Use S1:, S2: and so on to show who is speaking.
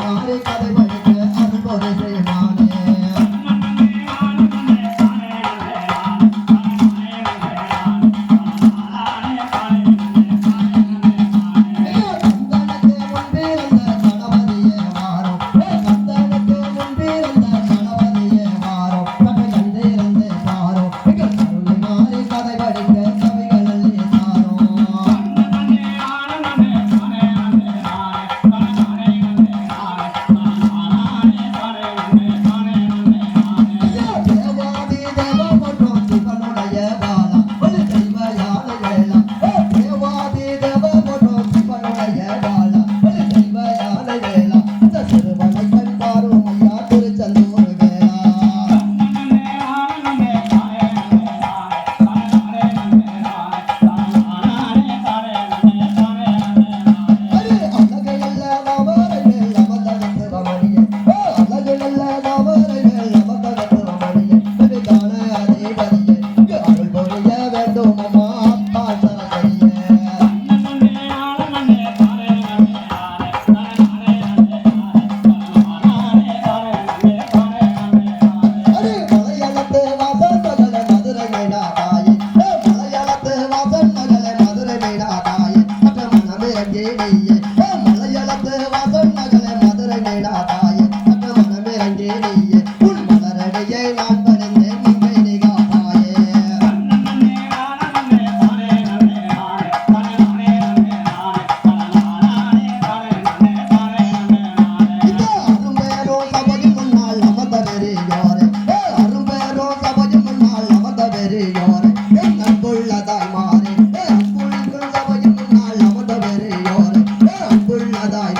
S1: Hare Hare I love. பெரியோரே அன்புள்ள தாய்மாரே அன்புள்ள சபையில் முன்னால் அமர்ந்தவரையோரே அன்புள்ள தாய்